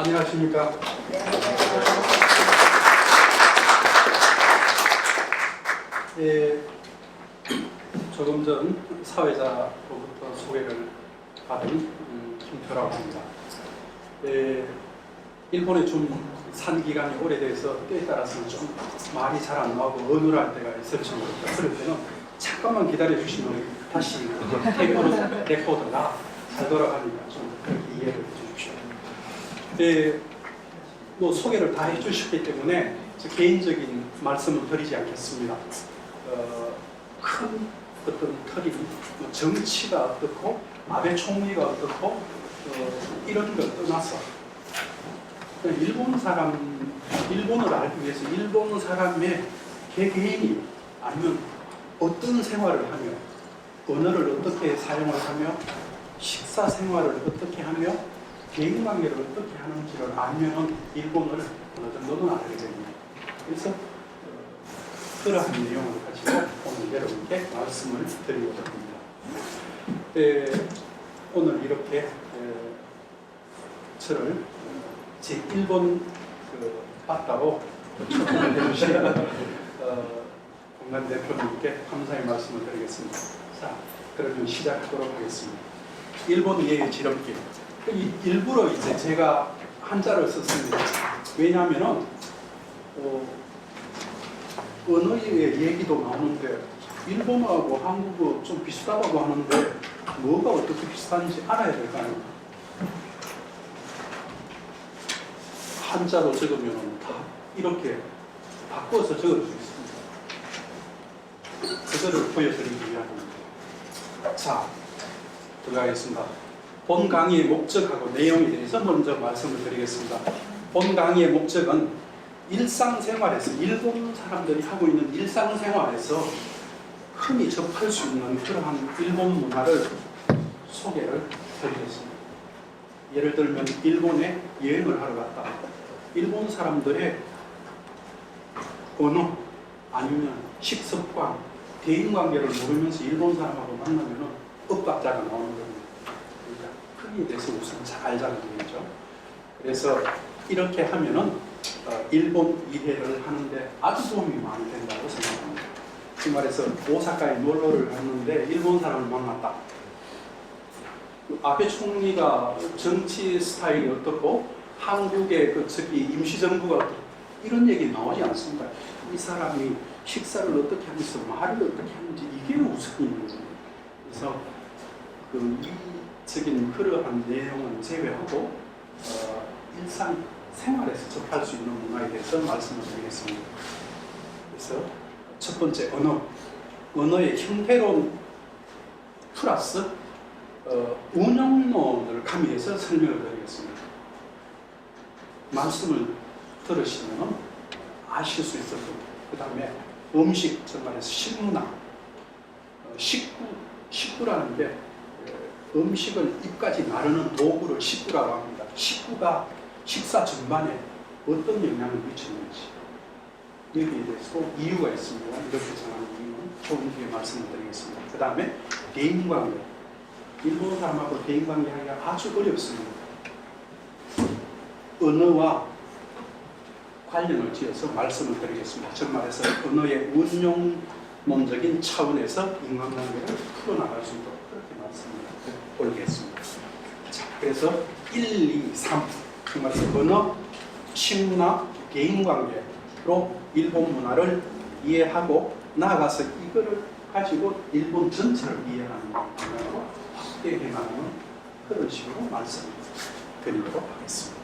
안녕하십니까. 예, 조금 전 사회자로부터 소개를 받은 음, 김표라고 합니다. 예, 일본에 좀 산 기간이 오래돼서 때에 따라서는 좀 말이 잘 안 나오고 어눌할 때가 있을지 모르겠다. 그럴 때는 잠깐만 기다려 주시면 다시 레코더가 잘 돌아가니까 좀 그렇게 이해를 해 주십시오. 예, 뭐 소개를 다 해주셨기 때문에 저 개인적인 말씀은 드리지 않겠습니다. 어, 큰 어떤 틀이 뭐 정치가 어떻고 아베 총리가 어떻고 어, 이런 걸 떠나서 일본 사람 일본을 알기 위해서 일본 사람의 개개인이 아니면 어떤 생활을 하며 언어를 어떻게 사용을 하며 식사 생활을 어떻게 하며 개인 관계를 어떻게 하는지를 알면 일본어를 어느 정도는 알게 됩니다. 그래서 어, 그러한 내용을 가지고 오늘 여러분께 말씀을 드리고자 합니다. 에, 오늘 이렇게 에, 저를 제 1번 그 봤다고 초청을 해주신 어, 공간 대표님께 감사의 말씀을 드리겠습니다. 자, 그러면 시작하도록 하겠습니다. 일본 예의 지름길. 이- 일부러 이제 제가 한자를 썼습니다. 왜냐하면은 어, 언어의 얘기도 나오는데 일본어하고 한국어 좀 비슷하다고 하는데 뭐가 어떻게 비슷한지 알아야 될 거 아닙니까? 한자로 적으면 다 이렇게 바꿔서 적을 수 있습니다. 그거를 보여드리기 위함입니다. 자, 들어가겠습니다. 본 강의의 목적하고 내용에 대해서 먼저 말씀을 드리겠습니다. 본 강의의 목적은 일상생활에서 일본 사람들이 하고 있는 일상생활에서 흔히 접할 수 있는 그러한 일본 문화를 소개를 드리겠습니다. 예를 들면 일본에 여행을 하러 갔다. 일본 사람들의 언어 아니면 식습관, 대인관계를 모르면서 일본 사람하고 만나면 엇박자가 나오는 겁니다. 그러니까 크기에 대해서 우선 잘 얘기죠. 그래서 이렇게 하면은 어, 일본 이해를 하는데 아주 도움이 많이 된다고 생각합니다. 그 말해서 오사카에 놀러를 갔는데 일본 사람을 만났다. 그 아베 총리가 정치 스타일이 어떻고 한국의 그 저기 임시정부가 어떻고 이런 얘기 나오지 않습니다. 이 사람이 식사를 어떻게 하면서 말을 어떻게 하는지 이게 있는 거예요. 그래서 그이 적인 그러한 내용은 제외하고 어, 일상 생활에서 접할 수 있는 문화에 대해서 말씀을 드리겠습니다. 그래서 첫 번째 언어, 언어의 형태론 플러스 어, 운영론을 가미해서 설명을 드리겠습니다. 말씀을 들으시면 아실 수 있을 겁니다. 그 다음에 음식, 정말해서 식문화, 어, 식구, 식구라는 게 어, 음식을 입까지 나르는 도구를 식구라고 합니다. 식구가 식사 전반에 어떤 영향을 미치는지 여기에 대해서도 이유가 있습니다. 이렇게 정하는 이유는 조금 뒤에 말씀을 드리겠습니다. 그 다음에 대인관계. 일본 사람하고 대인관계하기가 아주 어렵습니다. 언어와 관련을 지어서 말씀을 드리겠습니다. 즉 말해서 언어의 운용론적인 차원에서 인간관계를 풀어나갈 수 있도록 올리겠습니다. 자, 그래서 1, 2, 3. 그 말해서 언어, 식문화, 개인관계로 일본 문화를 이해하고 나아가서 이거를 가지고 일본 전체를 이해하는 방향으로 확대해 나가는 그런 식으로 말씀을 드리도록 하겠습니다.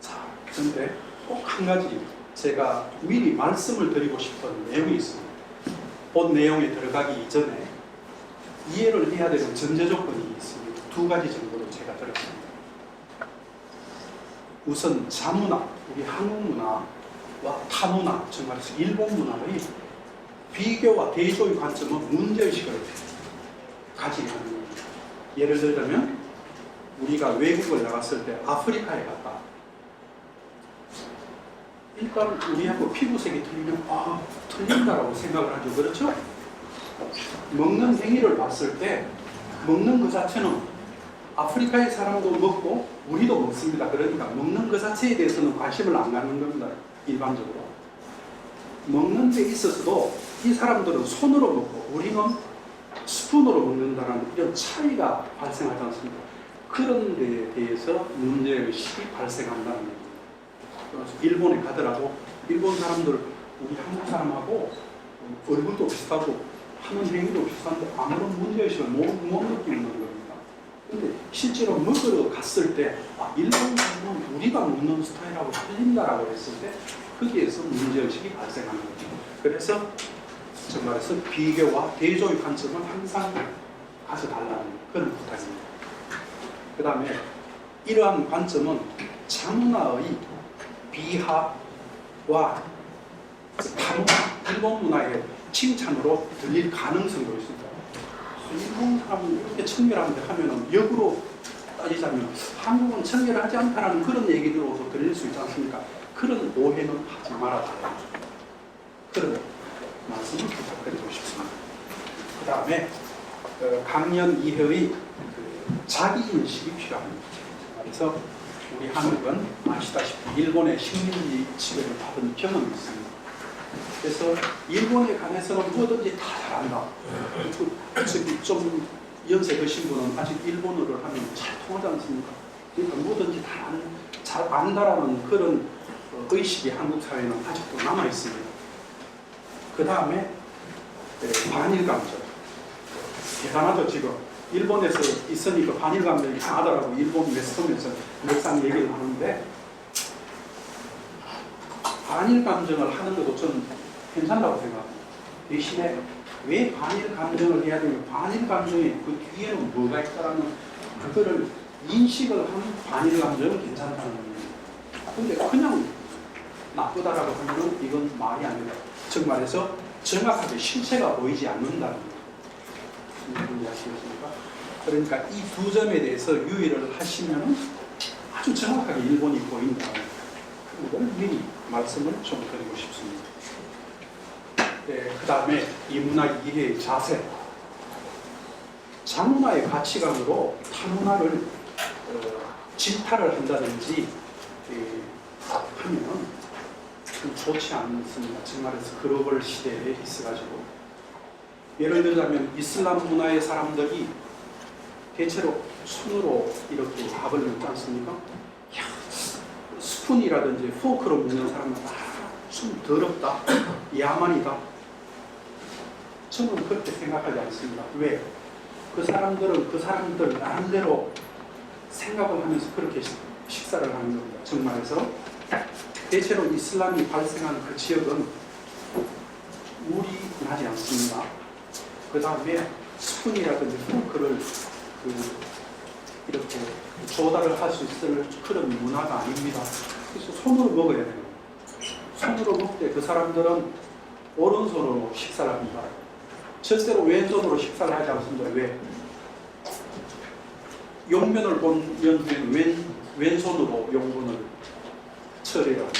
자, 그런데 꼭 한 가지 제가 미리 말씀을 드리고 싶은 내용이 있습니다. 본 내용에 들어가기 이전에 이해를 해야 되는 전제 조건이 있습니다. 두 가지 정도로 제가 들었습니다. 우선 자문화, 우리 한국 문화와 타문화, 정말 일본 문화의 비교와 대조의 관점은 문제의식을 가지게 하는 겁니다. 예를 들자면 우리가 외국을 나갔을 때 아프리카에 갔다. 일단 우리하고 피부색이 틀리면 아 틀린다라고 생각을 하죠. 그렇죠? 먹는 행위를 봤을 때 먹는 것 자체는 아프리카의 사람도 먹고 우리도 먹습니다. 그러니까 먹는 것 자체에 대해서는 관심을 안 갖는 겁니다. 일반적으로. 먹는 데 있어서도 이 사람들은 손으로 먹고 우리는 스푼으로 먹는다는 이런 차이가 발생하지 않습니까? 그런 데에 대해서 문제의식이 발생한다는 겁니다. 그래서 일본에 가더라도 일본 사람들 우리 한국 사람하고 얼굴도 비슷하고 행위도 비슷한데 아무런 문제 의식을 못, 못 느끼는 겁니다. 근데 실제로 먹으러 갔을 때 아, 일본 사람은 우리가 먹는 스타일하고 틀린다라고 했을 때 거기에서 문제 의식이 발생하는 거죠. 그래서 정말해서 비교와 대조의 관점은 항상 가져달라는 그런 부탁입니다. 그 다음에 이러한 관점은 장문화의 비하와 다문화, 일본 문화의 칭찬으로 들릴 가능성도 있습니다. 일본 사람은 이렇게 청결한데 하면은 역으로 따지자면 한국은 청결하지 않다라는 그런 얘기들로도 들릴 수 있지 않습니까? 그런 오해는 하지 말아달라. 그런 말씀을 부탁드리고 싶습니다. 그 다음에 어, 강연 이회의 그 자기인식이 필요합니다. 그래서 우리 한국은 아시다시피 일본의 식민지 지배를 받은 경험이 있습니다. 그래서 일본에 관해서는 뭐든지 다 잘한다. 그, 저기 좀 연세 드신 분은 아직 일본어를 하면 잘 통하지 않습니까? 그러니까 뭐든지 다 안, 잘 안다라는 그런 어, 의식이 한국 사회에는 아직도 남아 있습니다. 그 다음에 반일 감정 대단하죠 지금 일본에서 있으니까 반일 감정이 강하다라고 일본 매스컴에서 몇상 얘기를 하는데 반일 감정을 하는 것도 저는 괜찮다고 생각합니다. 대신에 왜 반일 감정을 해야 되면 반일 감정의 그 뒤에는 뭐가 있다라는 그거를 인식을 한 반일 감정은 괜찮다는 겁니다. 근데 그냥 나쁘다라고 하면 이건 말이 아니다. 즉 말해서 정확하게 실체가 보이지 않는다는. 무슨 이해하시겠습니까? 그러니까 이 두 점에 대해서 유의를 하시면 아주 정확하게 일본이 보인다. 그걸 미리 말씀을 좀 드리고 싶습니다. 네, 그 다음에 이 문화 이해의 자세. 자문화의 가치관으로 타문화를 어, 질타를 한다든지 예, 하면 좀 좋지 않습니다. 정말에서 글로벌 시대에 있어가지고 예를 들자면 이슬람 문화의 사람들이 대체로 손으로 이렇게 밥을 먹지 않습니까? 야, 스푼이라든지 포크로 먹는 사람은 아, 좀 더럽다, 야만이다. 저는 그렇게 생각하지 않습니다. 왜? 그 사람들은 그 사람들 나름대로 생각을 하면서 그렇게 식- 식사를 하는 겁니다. 정말에서 대체로 이슬람이 발생한 그 지역은 물이 나지 않습니다. 그 다음에 스푼이라든지 포크를 그 이렇게 조달을 할 수 있을 그런 문화가 아닙니다. 그래서 손으로 먹어야 돼요. 손으로 때그 사람들은 오른손으로 식사를 합니다. 절대로 왼손으로 식사를 하지 않습니다. 왜? 본 연후에는 왼, 왼손으로 합니다.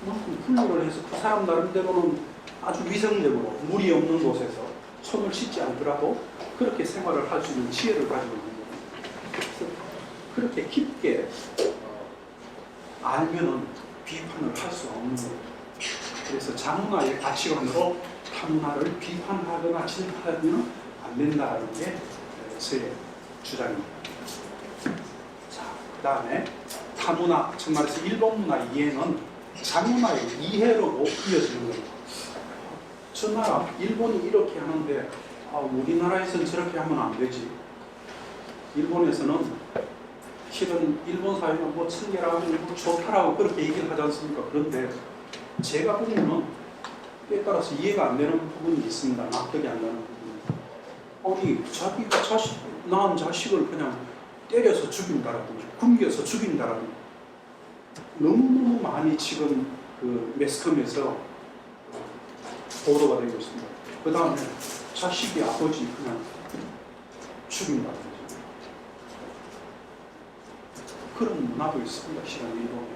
그만큼 훈련을 해서 그 사람 나름대로는 아주 위생적으로 물이 없는 곳에서 손을 씻지 않더라도 그렇게 생활을 할 수 있는 지혜를 가지고 있는. 그래서 그렇게 깊게 어, 알면은 비판을 할 수 없는 거예요. 그래서 자문화의 가치관으로 타문화를 비판하거나 질타하면 안 된다는 게제 주장입니다. 자, 그 다음에 타문화, 정말해서 일본 문화 이해는 자문화의 이해로도 이어지는 겁니다. 저 나라, 일본이 이렇게 하는데 아, 우리나라에서는 저렇게 하면 안 되지. 일본에서는 실은 일본 사회는 뭐 청결하고 뭐 좋다라고 그렇게 얘기를 하지 않습니까? 그런데 제가 보면은 때에 따라서 이해가 안 되는 부분이 있습니다. 납득이 안 가는 부분이. 아니 자기가 자식 낳은 자식을 그냥 때려서 죽인다라든지 굶겨서 죽인다라든지 너무너무 많이 지금 그 매스컴에서 보도가 되고 있습니다. 그 다음에 자식이 아버지 그냥 죽인다든지 그런 문화도 있습니다. 시간 일본에.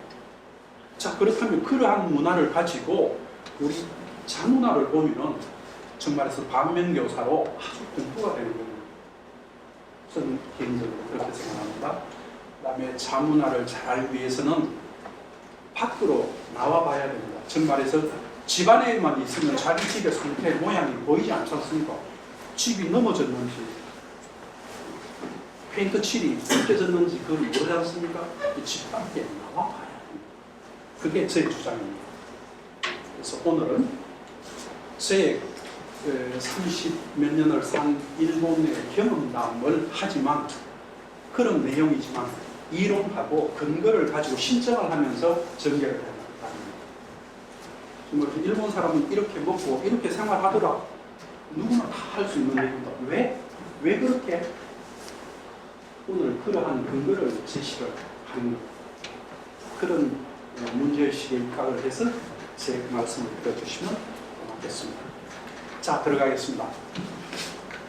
자 그렇다면 그러한 문화를 가지고 우리 자문화를 보면은 정말해서 반면교사로 아주 공부가 되는 겁니다. 저는 개인적으로 그렇게 생각합니다. 그 다음에 자문화를 잘 위해서는 밖으로 나와 봐야 됩니다. 정말해서 집안에만 있으면 자기 집의 상태 모양이 보이지 않지 않습니까? 집이 넘어졌는지 페인트 칠이 벗겨졌는지 그걸 모르지 않습니까? 이집 밖에 나와 봐야 됩니다. 그게 제 주장입니다. 그래서 오늘은 제 30몇 년을 산 일본의 경험담을 하지만 그런 내용이지만 이론하고 근거를 가지고 신청을 하면서 전개를 해나갑니다. 정말 일본 사람은 이렇게 먹고 이렇게 생활하더라. 누구나 다 할 수 있는 얘기입니다. 왜? 왜 그렇게? 오늘 그러한 근거를 제시를 하는 것. 그런 어, 문제의식에 입각을 해서 제 말씀을 들어주시면 고맙겠습니다. 자, 들어가겠습니다.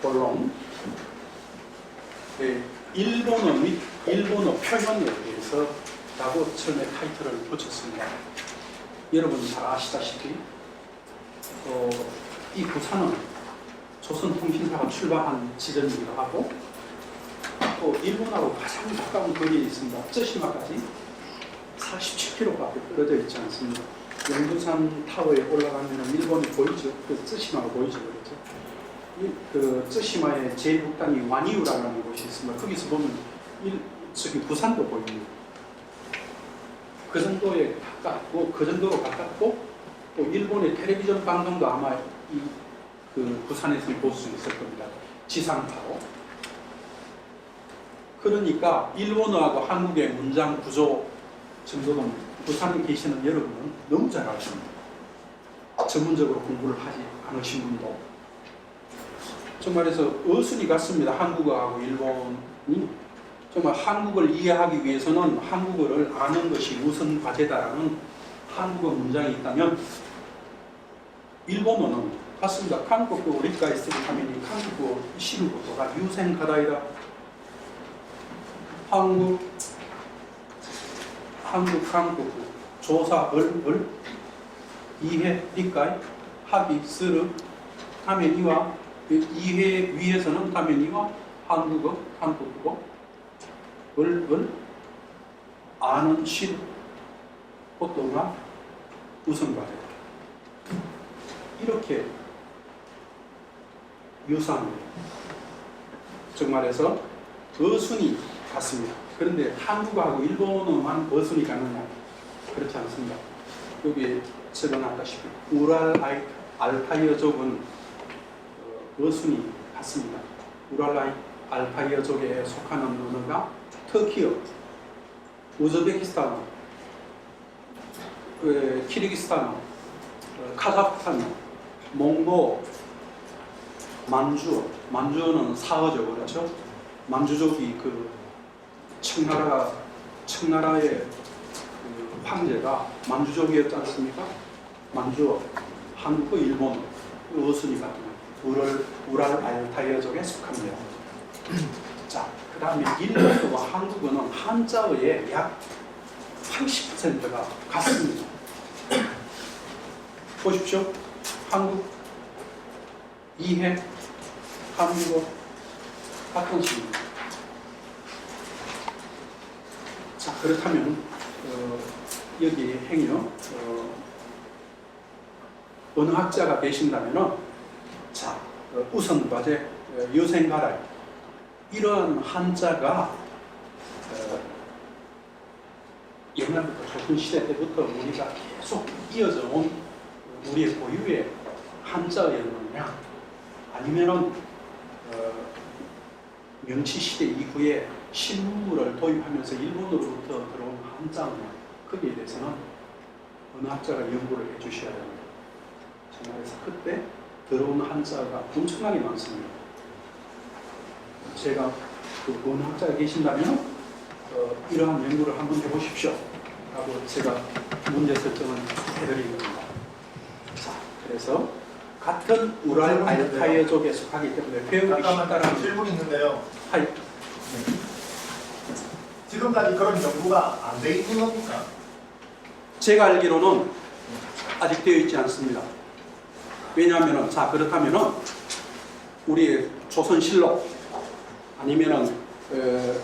본론. 네, 일본어 및 일본어 표현에 대해서 라고 처음에 타이틀을 붙였습니다. 여러분 잘 아시다시피 어, 이 부산은 조선통신사가 출발한 지점이기도 하고 또 일본하고 가장 가까운 거리에 있습니다. 쯔시마까지 47km밖에 떨어져 있지 않습니다. 용두산 타워에 올라가면 일본이 보이죠. 그 쯔시마가 보이죠. 그렇죠? 이, 그 쯔시마의 제일 북단이 와니우라는 곳이 있습니다. 거기서 보면 일, 저기 부산도 보입니다. 그 정도에 가깝고 그 정도로 가깝고 또 일본의 텔레비전 방송도 아마 이 그 부산에서 볼 수 있을 겁니다. 지상파로. 그러니까 일본어하고 한국의 문장 구조 정도는 그 부산에 계시는 여러분은 너무 잘 아십니다. 전문적으로 공부를 하지 않으신 분도 정말에서 어순이 같습니다. 한국어하고 일본이 정말 한국을 이해하기 위해서는 한국어를 아는 것이 우선 과제다라는 한국어 문장이 있다면 일본어는 같습니다. 한국어 우리가 있으면 하면 한국어 시는 것도가 유생가다이다. 한국 한국 한국 조사 얼 얼 이해理解 하기 쓰르 하면 이와 이해 위에서는 이와 한국어 한국어 을을 아는 실 보통가 우선과제 이렇게 유사합니다. 정말해서 어순이 같습니다. 그런데 한국어하고 일본어만 어순이 같느냐? 그렇지 않습니다. 여기 적어놨다시피 우랄 아이- 알타이어족은 어, 어순이 같습니다. 우랄 알타이어족에 속하는 언어가 터키어, 우즈베키스탄어, 그 키르기스탄어, 어, 카자흐스탄어, 몽고, 만주어, 만주어는 사어죠, 그렇죠? 만주족이 그 청나라 청나라의 그 황제가 만주족이었지 않습니까? 만주어, 한국어, 일본어, 그 어순이 같은 우랄 우랄 알타이어족에 속합니다. 자, 그 다음에 일본어와 한국어는 한자어의 약 80%가 같습니다. 보십시오. 한국, 이해, 한국어 같은 식입니다. 자, 그렇다면 어, 여기 행여 어, 어느 학자가 계신다면은 자, 어, 우선 과제 어, 유생가라 이러한 한자가 어, 옛날부터 조선 시대 때부터 우리가 계속 이어져 온 우리의 고유의 한자였느냐? 아니면은 어, 명치 시대 이후에 신문물을 도입하면서 일본으로부터 들어온 한자느냐 거기에 대해서는 어느 학자가 연구를 해주셔야 됩니다. 정말해서 그때 들어온 한자가 엄청나게 많습니다. 제가 그 어느 학자가 계신다면 어, 이러한 연구를 한번 해보십시오. 라고 제가 문제 설정을 해드린 겁니다. 자, 그래서 같은 우랄 알타이어족에 속하기 때문에 배우기 쉽다라는 질문이 있는데요. 지금까지 그런 연구가 안 돼 있는 겁니까? 제가 알기로는 아직 되어 있지 않습니다. 왜냐하면은 자 그렇다면은 우리 조선실록 아니면은 어,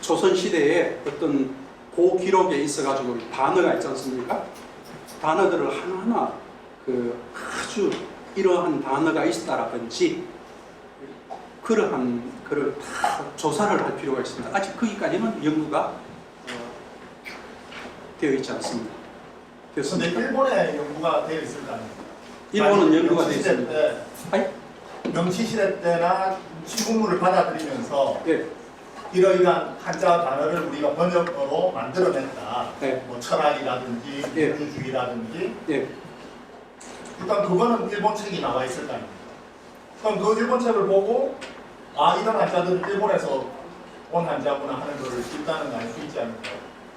조선 시대에 어떤 고 기록에 있어 가지고 단어가 있지 않습니까? 단어들을 하나하나 그 아주 이러한 단어가 있다라든지 그러한 그를 다 조사를 할 필요가 있습니다. 아직 거기까지는 연구가 어, 되어 있지 않습니다. 됐습니까? 일본에 연구가 되어 있을 거 아닙니까? 일본은 연구가 되어 있습니다. 때, 아니? 명치시대 때나 시국물을 받아들이면서 예, 이러이러한 한자 단어를 우리가 번역어로 만들어냈다. 네. 뭐 철학이라든지 예. 민주주의라든지 예, 일단 그거는 일본 책이 나와 있을 거 아닙니까? 그럼 그 일본 책을 보고 아 이런 한자들은 일본에서 온 한자구나 하는 거를 일단은 알 수 있지 않을까요?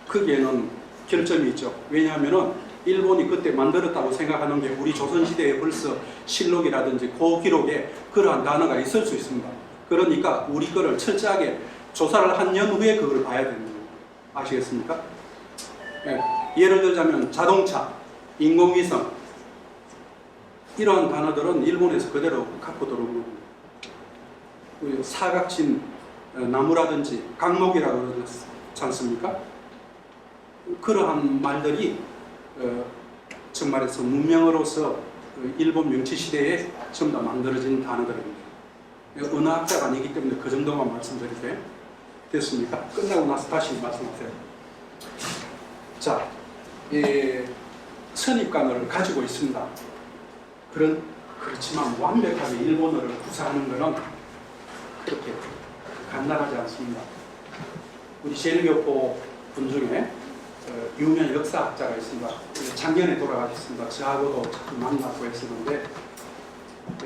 거기에는 결점이 있죠. 왜냐하면은 일본이 그때 만들었다고 생각하는 게 우리 조선시대에 벌써 실록이라든지 고기록에 그러한 단어가 있을 수 있습니다. 그러니까 우리 거를 철저하게 조사를 한 년 후에 그걸 봐야 되는 거예요. 아시겠습니까? 예, 예를 들자면 자동차, 인공위성 이러한 단어들은 일본에서 그대로 갖고 들어온 겁니다. 그 사각진 어, 나무라든지 강목이라고 그러지 않습니까? 그러한 말들이 어, 정말해서 문명으로서 그 일본 명치 시대에 전부 다 만들어진 단어들입니다. 언어학자가 아니기 때문에 그 정도만 말씀드리세요. 됐습니까? 끝나고 나서 다시 말씀하세요. 자, 예, 선입관을 가지고 있습니다. 그런 그렇지만 완벽하게 일본어를 구사하는 것은 그렇게 간단하지 않습니다. 우리 제일교포 분 중에 어, 유명 역사학자가 있습니다. 작년에 돌아가셨습니다. 저하고도 만나고 했었는데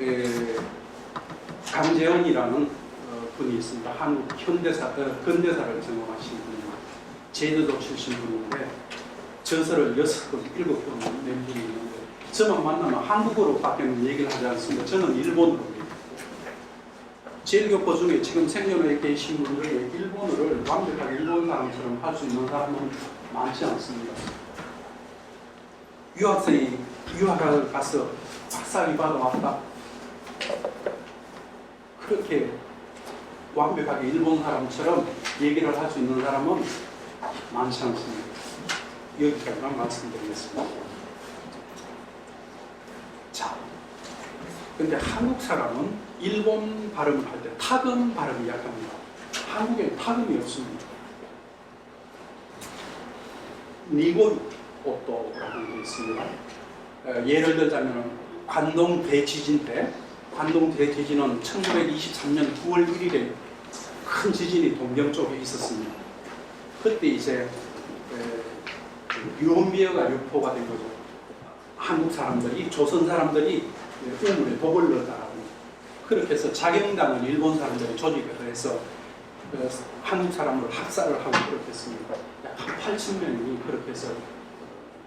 에, 강재원이라는 어, 분이 있습니다. 한국 현대사, 어, 근대사를 전공하신 분입니다. 제주도 출신 분인데 저서를 여섯 권, 일곱 권낸 분이 있는데 저만 만나면 한국어로 밖에 얘기를 하지 않습니다. 저는 일본어로. 제일교포 중에 지금 생존에 계신 분들 일본어를 완벽하게 일본 사람처럼 할 수 있는 사람은 많지 않습니다. 유학생이 유학을 가서 박사학위 받아왔다. 그렇게 완벽하게 일본 사람처럼 얘기를 할 수 있는 사람은 많지 않습니다. 여기까지만 말씀드리겠습니다. 근데 한국 사람은 일본 발음을 할 때 타금 발음이 약합니다. 한국에 타금이 없습니다. 니골 오또라는 게 있습니다. 어, 예를 들자면 관동 대지진 때 관동 대지진은 1923년 9월 1일에 큰 지진이 동경 쪽에 있었습니다. 그때 이제 유언비어가 유포가 된 거죠. 한국 사람들이 조선 사람들이 우물에 독을 넣었다라고 그렇게 해서 자경단을 일본 사람들이 조직을 해서 그 한국 사람을 학살을 하고 그렇게 했습니다. 약한 8천 명이 그렇게 해서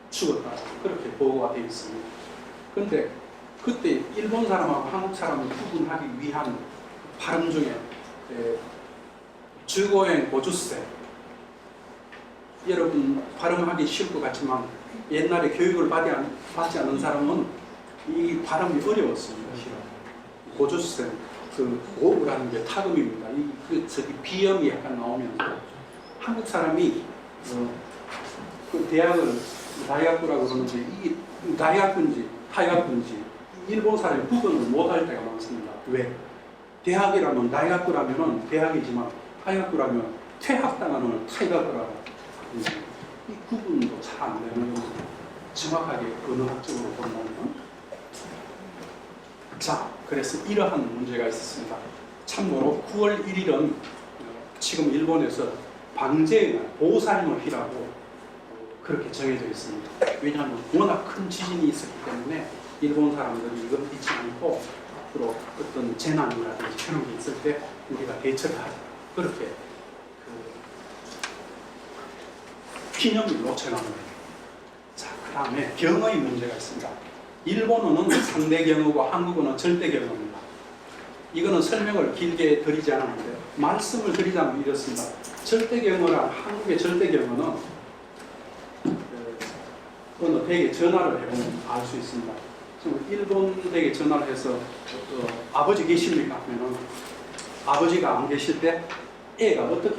죽었다 그렇게 보고가 되어 있습니다. 그런데 그때 일본 사람하고 한국 사람을 구분하기 위한 발음 중에 에, 주고행 고주세 여러분 발음하기 쉬울 것 같지만 옛날에 교육을 받지 않은 사람은 이 발음이 어려웠습니다. 고주세 그 오라는 게 타금입니다. 이 그 저기 비염이 약간 나오면서 한국 사람이 어, 그 대학을 다이학부라고 그러는데 이게 다이학부인지 타이학부인지 일본 사람이 구분을 못할 때가 많습니다. 왜? 대학이라면 다이학부라면은 대학이지만 타이학부라면 퇴학당하는 타이학부라고 이 구분도 잘 안 되는. 정확하게 언어학적으로 본다면 자, 그래서 이러한 문제가 있었습니다. 참고로 9월 1일은 지금 일본에서 방제의 날, 보살의날이라고 어, 그렇게 정해져 있습니다. 왜냐하면 워낙 큰 지진이 있었기 때문에 일본 사람들이 이걸 잊지 않고 앞으로 어떤 재난이라든지 그런 게 있을 때 우리가 대처를 하자. 그렇게 그 기념일로 정합니다. 자, 그 다음에 경어의 문제가 있습니다. 일본어는 상대 경어고 한국어는 절대 경어입니다. 이거는 설명을 길게 드리지 않았는데 말씀을 드리자면 이렇습니다. 절대 경어랑 한국의 절대 경어는 그 어느 댁에 전화를 해보면 알 수 있습니다. 지금 일본 댁에 전화를 해서 어, 아버지 계십니까? 하면은 아버지가 안 계실 때 애가 어떻게